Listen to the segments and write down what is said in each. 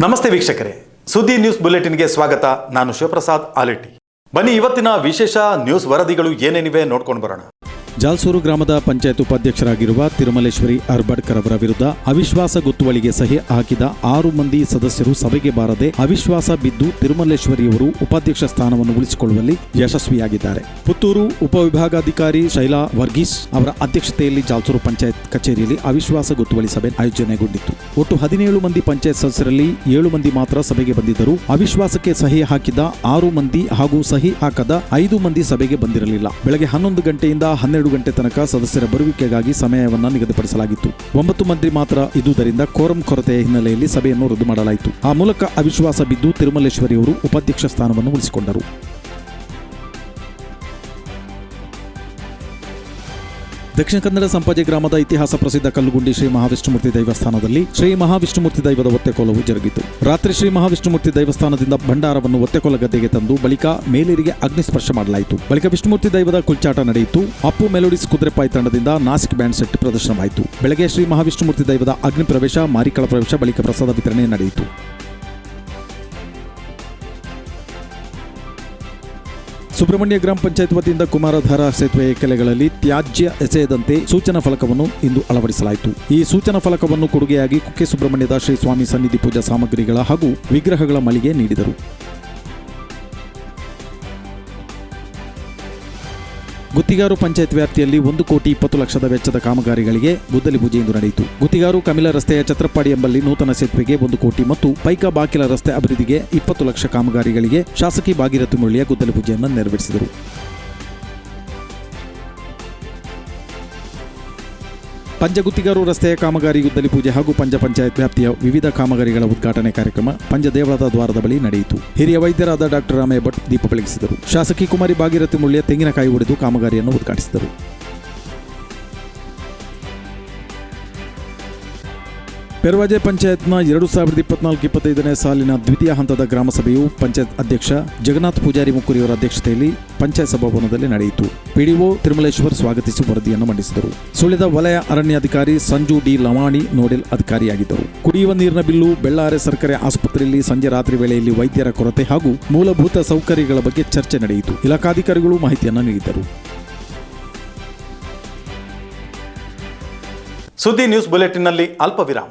ನಮಸ್ತೆ ವೀಕ್ಷಕರೇ. ಸುದ್ದಿ ನ್ಯೂಸ್ ಬುಲೆಟಿನ್ಗೆ ಸ್ವಾಗತ. ನಾನು ಶಿವಪ್ರಸಾದ್ ಆಲೆಟ್ಟಿ. ಬನ್ನಿ ಇವತ್ತಿನ ವಿಶೇಷ ನ್ಯೂಸ್ ವರದಿಗಳು ಏನೇನಿವೆ ನೋಡ್ಕೊಂಡು ಬರೋಣ. ಜಾಲ್ಸೂರು ಗ್ರಾಮದ ಪಂಚಾಯತ್ ಉಪಾಧ್ಯಕ್ಷರಾಗಿರುವ ತಿರುಮಲೇಶ್ವರಿ ಅರ್ಬಡ್ಕರ್ ಅವರ ವಿರುದ್ಧ ಅವಿಶ್ವಾಸ ಗೊತ್ತುವಳಿಗೆ ಸಹಿ ಹಾಕಿದ ಆರು ಮಂದಿ ಸದಸ್ಯರು ಸಭೆಗೆ ಬಾರದೆ ಅವಿಶ್ವಾಸ ಬಿದ್ದು ತಿರುಮಲೇಶ್ವರಿಯವರು ಉಪಾಧ್ಯಕ್ಷ ಸ್ಥಾನವನ್ನು ಉಳಿಸಿಕೊಳ್ಳುವಲ್ಲಿ ಯಶಸ್ವಿಯಾಗಿದ್ದಾರೆ. ಪುತ್ತೂರು ಉಪವಿಭಾಗಾಧಿಕಾರಿ ಶೈಲಾ ವರ್ಗೀಸ್ ಅವರ ಅಧ್ಯಕ್ಷತೆಯಲ್ಲಿ ಜಾಲ್ಸೂರು ಪಂಚಾಯತ್ ಕಚೇರಿಯಲ್ಲಿ ಅವಿಶ್ವಾಸ ಗೊತ್ತುವಳಿ ಸಭೆ ಆಯೋಜನೆಗೊಂಡಿತ್ತು. ಒಟ್ಟು ಹದಿನೇಳು ಮಂದಿ ಪಂಚಾಯತ್ ಸದಸ್ಯರಲ್ಲಿ ಏಳು ಮಂದಿ ಮಾತ್ರ ಸಭೆಗೆ ಬಂದಿದ್ದರು ಅವಿಶ್ವಾಸಕ್ಕೆ ಸಹಿ ಹಾಕಿದ ಆರು ಮಂದಿ ಹಾಗೂ ಸಹಿ ಹಾಕದ ಐದು ಮಂದಿ ಸಭೆಗೆ ಬಂದಿರಲಿಲ್ಲ. ಬೆಳಗ್ಗೆ ಹನ್ನೊಂದು ಗಂಟೆಯಿಂದ ಹನ್ನೆರಡು ಗಂಟೆ ತನಕ ಸದಸ್ಯರ ಬರುವಿಕೆಗಾಗಿ ಸಮಯವನ್ನು ನಿಗದಿಪಡಿಸಲಾಗಿತ್ತು. ಒಂಬತ್ತು ಮಂತ್ರಿ ಮಾತ್ರ ಇದುದರಿಂದ ಕೋರಂ ಕೊರತೆಯ ಹಿನ್ನೆಲೆಯಲ್ಲಿ ಸಭೆಯನ್ನು ರದ್ದು ಮಾಡಲಾಯಿತು. ಆ ಮೂಲಕ ಅವಿಶ್ವಾಸ ಬಿದ್ದು ತಿರುಮಲೇಶ್ವರಿಯವರು ಉಪಾಧ್ಯಕ್ಷ ಸ್ಥಾನವನ್ನು ಉಳಿಸಿಕೊಂಡರು. ದಕ್ಷಿಣ ಕನ್ನಡ ಸಂಪಾಜೆ ಗ್ರಾಮದ ಇತಿಹಾಸ ಪ್ರಸಿದ್ಧ ಕಲ್ಲುಗುಂಡಿ ಶ್ರೀ ಮಹಾವಿಷ್ಣುಮೂರ್ತಿ ದೇವಸ್ಥಾನದಲ್ಲಿ ಶ್ರೀ ಮಹಾವಿಷ್ಣುಮೂರ್ತಿ ದೈವದ ಒತ್ತೆಕೋಲವು ಜರುಗಿತು. ರಾತ್ರಿ ಶ್ರೀ ಮಹಾವಿಷ್ಣುಮೂರ್ತಿ ದೇವಸ್ಥಾನದಿಂದ ಭಂಡಾರವನ್ನು ಒತ್ತೆಕೋಲ ಗದ್ದೆಗೆ ತಂದು ಬಳಿಕ ಮೇಲೇರಿಗೆ ಅಗ್ನಿಸ್ಪರ್ಶ ಮಾಡಲಾಯಿತು. ಬಳಿಕ ವಿಷ್ಣುಮೂರ್ತಿ ದೈವದ ಕುಲ್ಚಾಟ ನಡೆಯಿತು. ಅಪ್ಪು ಮೆಲೋಡಿಸ್ ಕುದುರೆಪಾಯಿ ತಂಡದಿಂದ ನಾಸಿಕ್ ಬ್ಯಾಂಡ್ ಸೆಟ್ ಪ್ರದರ್ಶನವಾಯಿತು. ಬೆಳಗ್ಗೆ ಶ್ರೀ ಮಹಾವಿಷ್ಣುಮೂರ್ತಿ ದೈವದ ಅಗ್ನಿ ಪ್ರವೇಶ, ಮಾರಿಕಳ ಪ್ರವೇಶ, ಬಳಿಕ ಪ್ರಸಾದ ವಿತರಣೆ ನಡೆಯಿತು. ಸುಬ್ರಹ್ಮಣ್ಯ ಗ್ರಾಮ ಪಂಚಾಯತ್ ವತಿಯಿಂದ ಕುಮಾರಧಾರಾ ಸೇತುವೆ ಕೆಲೆಗಳಲ್ಲಿ ತ್ಯಾಜ್ಯ ಎಸೆಯದಂತೆ ಸೂಚನಾ ಫಲಕವನ್ನು ಇಂದು ಅಳವಡಿಸಲಾಯಿತು. ಈ ಸೂಚನಾ ಫಲಕವನ್ನು ಕೊಡುಗೆಯಾಗಿ ಕುಕ್ಕೆ ಸುಬ್ರಹ್ಮಣ್ಯದ ಶ್ರೀ ಸ್ವಾಮಿ ಸನ್ನಿಧಿ ಪೂಜಾ ಸಾಮಗ್ರಿಗಳ ಹಾಗೂ ವಿಗ್ರಹಗಳ ಮಳಿಗೆ ನೀಡಿದರು. ಗುತ್ತಿಗಾರು ಪಂಚಾಯತ್ ವ್ಯಾಪ್ತಿಯಲ್ಲಿ ಒಂದು ಕೋಟಿ ಇಪ್ಪತ್ತು ಲಕ್ಷದ ವೆಚ್ಚದ ಕಾಮಗಾರಿಗಳಿಗೆ ಗುದ್ದಲಿ ಪೂಜೆ ಇಂದು ನಡೆಯಿತು. ಗುತ್ತಿಗಾರು ಕಮಿಲ ರಸ್ತೆಯ ಛತ್ರಪಾಡಿ ಎಂಬಲ್ಲಿ ನೂತನ ಸೇತುವೆಗೆ ಒಂದು ಕೋಟಿ ಮತ್ತು ಪೈಕ ಬಾಕಿಲ ರಸ್ತೆ ಅಭಿವೃದ್ಧಿಗೆ ಇಪ್ಪತ್ತು ಲಕ್ಷ ಕಾಮಗಾರಿಗಳಿಗೆ ಶಾಸಕಿ ಭಾಗೀರಥಿ ಮುರಳಿಯ ಗುದ್ದಲಿ ಪೂಜೆಯನ್ನು ನೆರವೇರಿಸಿದರು. ಪಂಚಗುತ್ತಿಗಾರು ರಸ್ತೆಯ ಕಾಮಗಾರಿ ಗುದ್ದಲಿ ಪೂಜೆ ಹಾಗೂ ಪಂಚ ಪಂಚಾಯತ್ ವ್ಯಾಪ್ತಿಯ ವಿವಿಧ ಕಾಮಗಾರಿಗಳ ಉದ್ಘಾಟನೆ ಕಾರ್ಯಕ್ರಮ ಪಂಚದೇವಳದ ದ್ವಾರದ ಬಳಿ ನಡೆಯಿತು. ಹಿರಿಯ ವೈದ್ಯರಾದ ಡಾಕ್ಟರ್ ರಾಮಯ್ಯ ಭಟ್ ದೀಪ ಬೆಳಗಿಸಿದರು. ಶಾಸಕಿ ಕುಮಾರಿ ಭಾಗೀರಥಿ ಮುಳ್ಳಿಯ ತೆಂಗಿನಕಾಯಿ ಒಡೆದು ಕಾಮಗಾರಿಯನ್ನು ಉದ್ಘಾಟಿಸಿದರು. ಪೆರ್ವಾಜೆ ಪಂಚಾಯತ್ನ ಎರಡು ಸಾವಿರದ ಇಪ್ಪತ್ನಾಲ್ಕು ಇಪ್ಪತ್ತೈದನೇ ಸಾಲಿನ ದ್ವಿತೀಯ ಹಂತದ ಗ್ರಾಮ ಸಭೆಯು ಪಂಚಾಯತ್ ಅಧ್ಯಕ್ಷ ಜಗನ್ನಾಥ್ ಪೂಜಾರಿ ಮುಕ್ಕುರಿಯವರ ಅಧ್ಯಕ್ಷತೆಯಲ್ಲಿ ಪಂಚಾಯತ್ ಸಭಾಭವನದಲ್ಲಿ ನಡೆಯಿತು. ಪಿಡಿಒ ತಿರುಮಲೇಶ್ವರ್ ಸ್ವಾಗತಿಸಿ ವರದಿಯನ್ನು ಮಂಡಿಸಿದರು. ಸುಳಿದ ವಲಯ ಅರಣ್ಯಾಧಿಕಾರಿ ಸಂಜು ಡಿ ಲವಾಣಿ ನೋಡೆಲ್ ಅಧಿಕಾರಿಯಾಗಿದ್ದರು. ಕುಡಿಯುವ ನೀರಿನ ಬಿಲ್ಲು, ಬೆಳ್ಳಾರೆ ಸರ್ಕಾರಿ ಆಸ್ಪತ್ರೆಯಲ್ಲಿ ಸಂಜೆ ರಾತ್ರಿ ವೇಳೆಯಲ್ಲಿ ವೈದ್ಯರ ಕೊರತೆ ಹಾಗೂ ಮೂಲಭೂತ ಸೌಕರ್ಯಗಳ ಬಗ್ಗೆ ಚರ್ಚೆ ನಡೆಯಿತು. ಇಲಾಖಾಧಿಕಾರಿಗಳು ಮಾಹಿತಿಯನ್ನು ನೀಡಿದರು ಸುದ್ದಿ ನ್ಯೂಸ್ ಬುಲೆಟಿನ್ನಲ್ಲಿ ಅಲ್ಪ ವಿರಾಮ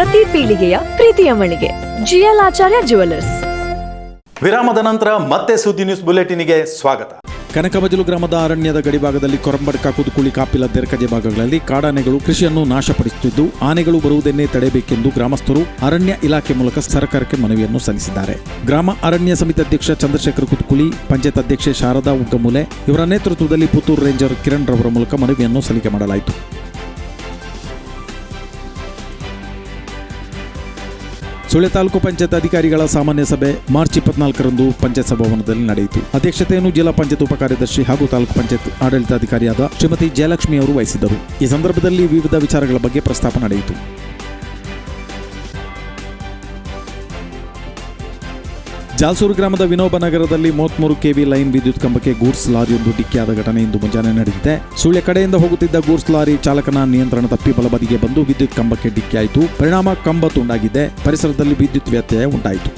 ಪ್ರತಿ ಪೀಳಿಗೆಯ ಪ್ರೀತಿಯ ಮಳಿಗೆ. ಜಿಎಲ್ ಆಚಾರ್ಯ ಜುವೆಲ್ಲರ್ಸ್ ವಿರಾಮದ ನಂತರ ಮತ್ತೆ ಸುದ್ದಿ ನ್ಯೂಸ್ ಬುಲೆಟಿನ್ಗೆ ಸ್ವಾಗತ. ಕನಕಬಜಲು ಗ್ರಾಮದ ಅರಣ್ಯದ ಗಡಿಭಾಗದಲ್ಲಿ ಕೊರಂಬಡ್ಕ ಕುದುಕುಳಿ ಕಾಪಿಲ ದೆರ್ಕಜೆ ಭಾಗಗಳಲ್ಲಿ ಕಾಡಾನೆಗಳು ಕೃಷಿಯನ್ನು ನಾಶಪಡಿಸುತ್ತಿದ್ದು ಆನೆಗಳು ಬರುವುದನ್ನೇ ತಡೆಯಬೇಕೆಂದು ಗ್ರಾಮಸ್ಥರು ಅರಣ್ಯ ಇಲಾಖೆ ಮೂಲಕ ಸರ್ಕಾರಕ್ಕೆ ಮನವಿಯನ್ನು ಸಲ್ಲಿಸಿದ್ದಾರೆ. ಗ್ರಾಮ ಅರಣ್ಯ ಸಮಿತಿ ಅಧ್ಯಕ್ಷ ಚಂದ್ರಶೇಖರ್ ಕುದುಕುಳಿ ಪಂಚಾಯತ್ ಅಧ್ಯಕ್ಷೆ ಶಾರದಾ ಉಗ್ಗಮೂಲೆ ಇವರ ನೇತೃತ್ವದಲ್ಲಿ ಪುತ್ತೂರು ರೇಂಜರ್ ಕಿರಣ್ ರವರ ಮೂಲಕ ಮನವಿಯನ್ನು ಸಲ್ಲಿಕೆ ಮಾಡಲಾಯಿತು. ಸುಳ್ಯ ತಾಲೂಕು ಪಂಚಾಯತ್ ಅಧಿಕಾರಿಗಳ ಸಾಮಾನ್ಯ ಸಭೆ ಮಾರ್ಚ್ ಇಪ್ಪತ್ನಾಲ್ಕರಂದು ಪಂಚಾಯತ್ ಸಭಾಭವನದಲ್ಲಿ ನಡೆಯಿತು. ಅಧ್ಯಕ್ಷತೆಯನ್ನು ಜಿಲ್ಲಾ ಪಂಚಾಯತ್ ಉಪಕಾರ್ಯದರ್ಶಿ ಹಾಗೂ ತಾಲೂಕು ಪಂಚಾಯತ್ ಆಡಳಿತಾಧಿಕಾರಿಯಾದ ಶ್ರೀಮತಿ ಜಯಲಕ್ಷ್ಮಿ ಅವರು ವಹಿಸಿದ್ದರು. ಈ ಸಂದರ್ಭದಲ್ಲಿ ವಿವಿಧ ವಿಚಾರಗಳ ಬಗ್ಗೆ ಪ್ರಸ್ತಾಪ ನಡೆಯಿತು. ಜಾಲ್ಸೂರು ಗ್ರಾಮದ ವಿನೋಬ ನಗರದಲ್ಲಿ ಮೂವತ್ಮೂರು ಕೆವಿ ಲೈನ್ ವಿದ್ಯುತ್ ಕಂಬಕ್ಕೆ ಗೂಡ್ಸ್ ಲಾರಿಯೊಂದು ಡಿಕ್ಕಿಯಾದ ಘಟನೆ ಇಂದು ಮುಂಜಾನೆ ನಡೆದಿದೆ. ಸುಳ್ಯ ಕಡೆಯಿಂದ ಹೋಗುತ್ತಿದ್ದ ಗೂಡ್ಸ್ ಲಾರಿ ಚಾಲಕನ ನಿಯಂತ್ರಣ ತಪ್ಪಿ ಬಲಬದಿಗೆ ಬಂದು ವಿದ್ಯುತ್ ಕಂಬಕ್ಕೆ ಡಿಕ್ಕಿಯಾಯಿತು. ಪರಿಣಾಮ ಕಂಬ ತುಂಡಾಗಿದೆ ಪರಿಸರದಲ್ಲಿ ವಿದ್ಯುತ್ ವ್ಯತ್ಯಯ ಉಂಟಾಯಿತು.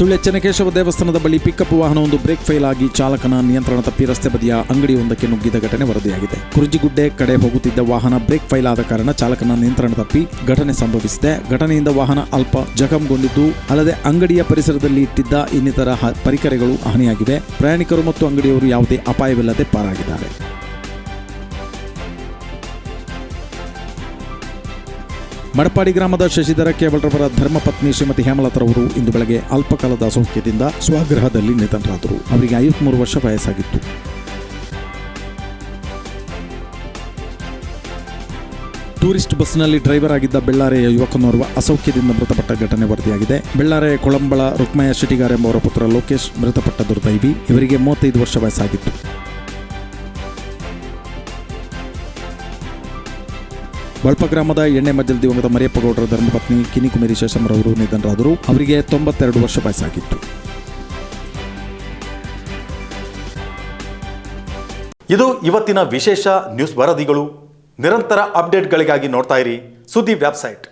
ಸುಳ್ಯ ಚೆನ್ನಕೇಶವ ದೇವಸ್ಥಾನದ ಬಳಿ ಪಿಕಪ್ ವಾಹನವೊಂದು ಬ್ರೇಕ್ ಫೇಲ್ ಆಗಿ ಚಾಲಕನ ನಿಯಂತ್ರಣ ತಪ್ಪಿ ರಸ್ತೆ ಬದಿಯ ಅಂಗಡಿಯೊಂದಕ್ಕೆ ನುಗ್ಗಿದ ಘಟನೆ ವರದಿಯಾಗಿದೆ. ಕುರುಜಿಗುಡ್ಡೆ ಕಡೆ ಹೋಗುತ್ತಿದ್ದ ವಾಹನ ಬ್ರೇಕ್ ಫೈಲ್ ಆದ ಕಾರಣ ಚಾಲಕನ ನಿಯಂತ್ರಣ ತಪ್ಪಿ ಘಟನೆ ಸಂಭವಿಸಿದೆ. ಘಟನೆಯಿಂದ ವಾಹನ ಅಲ್ಪ ಜಖಂಗೊಂಡಿದ್ದು, ಅಲ್ಲದೆ ಅಂಗಡಿಯ ಪರಿಸರದಲ್ಲಿ ಇಟ್ಟಿದ್ದ ಇನ್ನಿತರ ಪರಿಕರಗಳು ಹಾನಿಯಾಗಿವೆ. ಪ್ರಯಾಣಿಕರು ಮತ್ತು ಅಂಗಡಿಯವರು ಯಾವುದೇ ಅಪಾಯವಿಲ್ಲದೆ ಪಾರಾಗಿದ್ದಾರೆ. ಮಡಪಾಡಿ ಗ್ರಾಮದ ಶಶಿಧರ ಕೇವಲರವರ ಧರ್ಮಪತ್ನಿ ಶ್ರೀಮತಿ ಹೇಮಲತರವರು ಇಂದು ಬೆಳಗ್ಗೆ ಅಲ್ಪಕಾಲದ ಅಸೌಖ್ಯದಿಂದ ಸ್ವಗೃಹದಲ್ಲಿ ನಿಧನರಾದರು. ಅವರಿಗೆ ಐವತ್ಮೂರು ವರ್ಷ ವಯಸ್ಸಾಗಿತ್ತು. ಟೂರಿಸ್ಟ್ ಬಸ್ನಲ್ಲಿ ಡ್ರೈವರ್ ಆಗಿದ್ದ ಬೆಳ್ಳಾರೆಯ ಯುವಕನೋರ್ವ ಅಸೌಖ್ಯದಿಂದ ಮೃತಪಟ್ಟ ಘಟನೆ ವರದಿಯಾಗಿದೆ. ಬೆಳ್ಳಾರೆಯ ಕೊಳಂಬಳ ರುಕ್ಮಯ ಶೆಟ್ಟಿಗಾರ್ ಎಂಬವರ ಪುತ್ರ ಲೋಕೇಶ್ ಮೃತಪಟ್ಟ ದುರ್ದೈವಿ. ಇವರಿಗೆ ಮೂವತ್ತೈದು ವರ್ಷ ವಯಸ್ಸಾಗಿತ್ತು. ಬಳಪ ಗ್ರಾಮದ ಎಣ್ಣೆ ಮಜ್ಜಲ್ ದಿವಂಗತ ಮರಿಯಪ್ಪಗೌಡರ ಧರ್ಮಪತ್ನಿ ಕಿನಿಕುಮೇರಿ ಶೇಷಮರವರು ನಿಧನರಾದರು. ಅವರಿಗೆ ತೊಂಬತ್ತೆರಡು ವರ್ಷ ವಯಸ್ಸಾಗಿತ್ತು. ಇದು ಇವತ್ತಿನ ವಿಶೇಷ ನ್ಯೂಸ್ ವರದಿಗಳು. ನಿರಂತರ ಅಪ್ಡೇಟ್ಗಳಿಗಾಗಿ ನೋಡ್ತಾ ಇರಿ ಸುದ್ದಿ ವೆಬ್ಸೈಟ್.